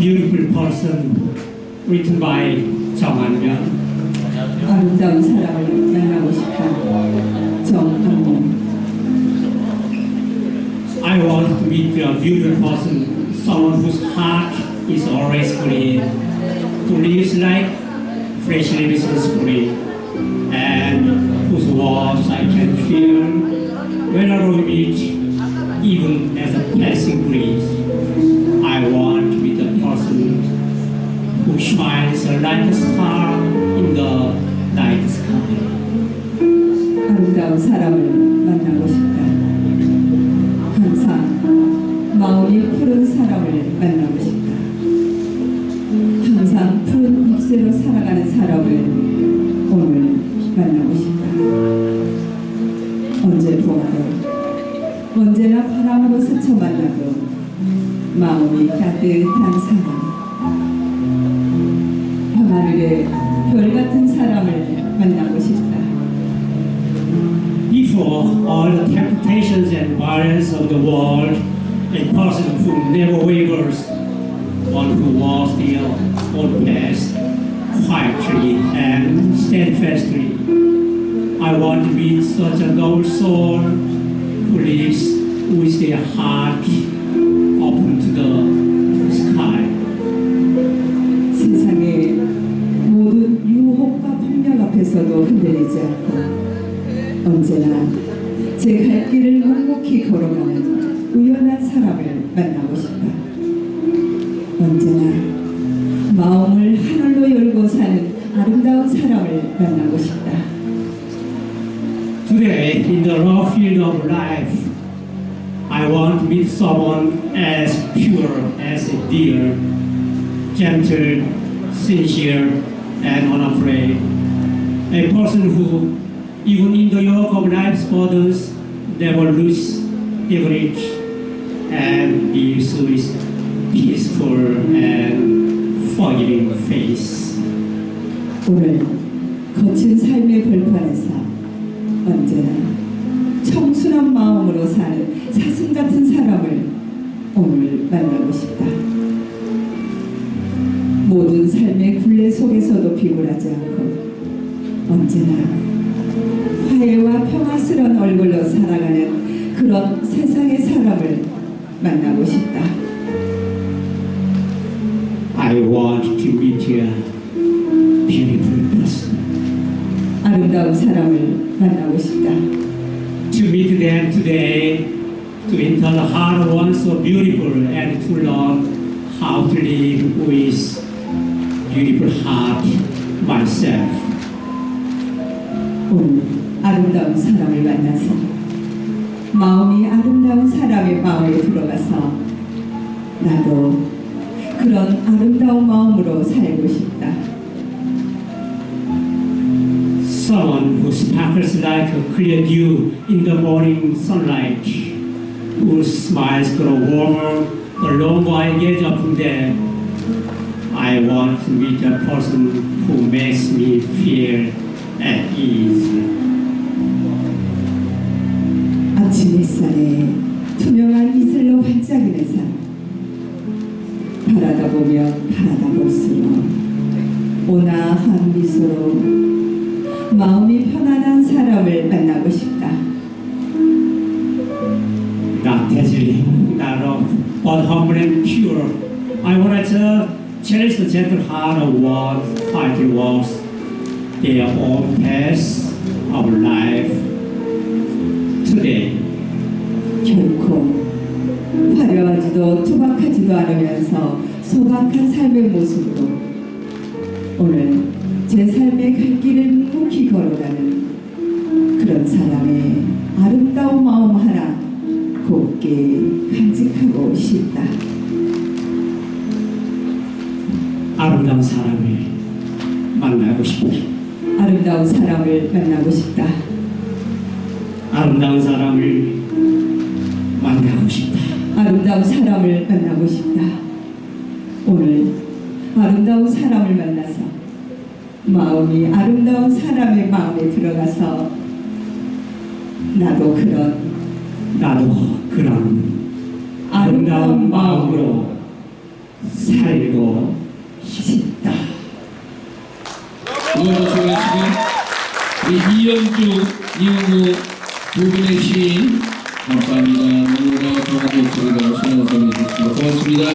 beautiful person written by 정한면. 아름다운 사람을 만나고 싶다. 정한문. I want to meet a beautiful person, someone whose heart is always clean, who lives like fresh leaves in spring, and whose warmth I can feel whenever we meet, even as a passing Like a star in the night sky. 아름다운 사람을 만나고 싶다. 항상 마음이 푸른 사람을 만나고 싶다. 항상 푸른 잎새로 살아가는 사람을 오늘 만나고 싶다. 언제 보아도 언제나 바람으로 스쳐 만나도 마음이 따뜻한 사람. 밤하늘의 별 같은 사람을 만나고 싶다. Before all the temptations and violence of the world, a person who never wavers, one who walks the old path quietly and steadfastly. I want to be such a noble soul who lives with their heart 폭력 앞에서도 흔들리지 않고 언제나 제 갈 길을 묵묵히 걸어가는 우연한 사람을 만나고 싶다. 언제나 마음을 하늘로 열고 사는 아름다운 사람을 만나고 싶다. Today, in the raw field of life, I want to meet someone as pure as a deer, gentle, sincere, and unafraid. A person who, even in the yoke of life's burdens, never loses courage and lives with peaceful and forgiving face. 오늘 거친 삶의 벌판에서 언제나 청순한 마음으로 사는 사슴 같은 사람을 오늘 만나고 싶다. 모든 삶의 굴레 속에서도 비굴하지 않고 언제나 화해와 평화스러운 얼굴로 살아가는 그런 세상의 사람을 만나고 싶다. I want to meet a beautiful person. 아름다운 사람을 만나고 싶다. to meet them today, to enter the heart of one so beautiful, and to learn how to live with beautiful heart myself. 오늘 아름다운 사람을 만나서 마음이 아름다운 사람의 마음에 들어가서 나도 그런 아름다운 마음으로 살고 싶다. Someone who sparkles like a clear dew in the morning sunlight, whose smiles grow warmer the longer I gaze upon them. I want to meet a person who makes me feel 아침 햇살에 투명한 이슬로 반짝이는 사람 바라다 보면 바라다 볼수록 온화한 미소로 마음이 편안한 사람을 만나고 싶다. but humble and pure. I want to cherish the gentle heart of one quietly walks their own path of life today. 결코 화려하지도 투박하지도 않으면서 소박한 삶의 모습으로 오늘 제 삶의 갈 길을 묵묵히 걸어가는 그런 사람의 아름다운 마음 하나 곱게 간직하고 싶다. 아름다운 사람을 만나고 싶다. 아름다운 사람을 만나고 싶다. 아름다운 사람을 만나고 싶다. 아름다운 사람을 만나고 싶다. 오늘 아름다운 사람을 만나서 마음이 아름다운 사람의 마음에 들어가서 나도 그런 나도 그런 아름다운 마음으로 살고 싶다. 오늘도 수고하시고 우리 이영주, 이영구 두 분의 시인 감사합니다. 너무나 강한 목소리로 신앙을 전해주셨습니다. 고맙습니다.